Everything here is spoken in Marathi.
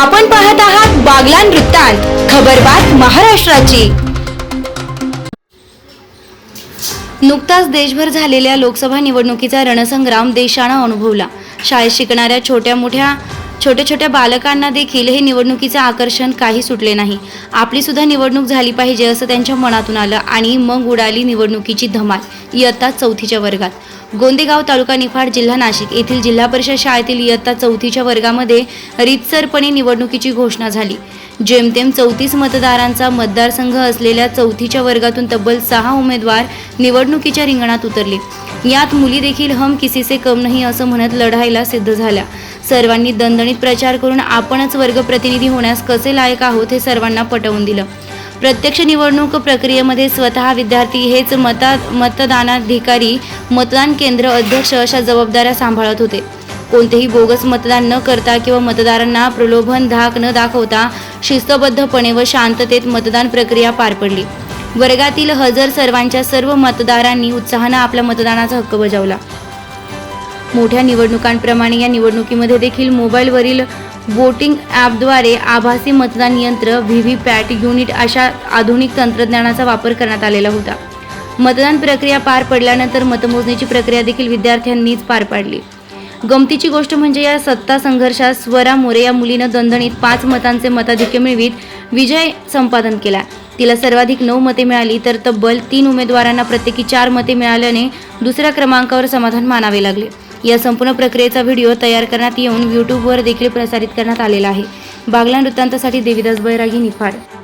आपण पाहत आहात बागलान वृत्तांत खबरबात महाराष्ट्राची. नुकताच देशभर झालेल्या लोकसभा निवडणुकीचा रणसंग्राम देशानं अनुभवला. शाळेत शिकणाऱ्या छोट्या मोठ्या छोट्या छोट्या बालकांना देखील हे निवडणुकीचे आकर्षण काही सुटले नाही. आपली सुद्धा निवडणूक झाली पाहिजे असं त्यांच्या मनातून आलं आणि मग उडाली निवडणुकीची धमाल इयत्ता चौथीच्या वर्गात. गोंदेगाव तालुका निफाड जिल्हा नाशिक येथील जिल्हा परिषद शाळेतील इयत्ता चौथीच्या वर्गामध्ये रितसरपणे निवडणुकीची घोषणा झाली. जेमतेम चौतीस मतदारांचा मतदारसंघ असलेल्या चौथीच्या वर्गातून तब्बल सहा उमेदवार निवडणुकीच्या रिंगणात उतरले. यात मुली देखील हम किसीसे कम नाही असं म्हणत लढायला सिद्ध झाल्या. सर्वांनी दणदणीत प्रचार करून आपणच वर्गप्रतिनिधी होण्यास कसे लायक आहोत हे सर्वांना पटवून दिलं. प्रत्यक्ष निवडणूक प्रक्रियेमध्ये स्वतः विद्यार्थी हेच मता मतदानाधिकारी मतदान केंद्र अध्यक्ष अशा जबाबदाऱ्या सांभाळत होते. कोणतेही बोगस मतदान न करता किंवा मतदारांना प्रलोभन धाक न दाखवता शिस्तबद्धपणे व शांततेत मतदान प्रक्रिया पार पडली. वर्गातील हजर सर्वांच्या सर्व मतदारांनी उत्साहानं आपला मतदानाचा हक्क बजावला. मोठ्या निवडणुकांप्रमाणे या निवडणुकीमध्ये देखील मोबाईलवरील वोटिंग ॲपद्वारे आभासी मतदान यंत्र व्ही व्ही पॅट युनिट अशा आधुनिक तंत्रज्ञानाचा वापर करण्यात आलेला होता. मतदान प्रक्रिया पार पडल्यानंतर मतमोजणीची प्रक्रिया देखील विद्यार्थ्यांनीच पार पाडली. गमतीची गोष्ट म्हणजे या सत्ता संघर्षात स्वरा मोरे या मुलीनं दणदणीत पाच मतांचे मताधिक्य मिळवीत विजय संपादन केला. तिला सर्वाधिक नऊ मते मिळाली तर तब्बल तीन उमेदवारांना प्रत्येकी चार मते मिळाल्याने दुसऱ्या क्रमांकावर समाधान मानावे लागले. या संपूर्ण प्रक्रियेचा व्हिडिओ तयार करण्यात येऊन यूट्यूबवर देखील प्रसारित करण्यात आलेला आहे. बागला वृत्तांतासाठी देविदास बैरागी निफाड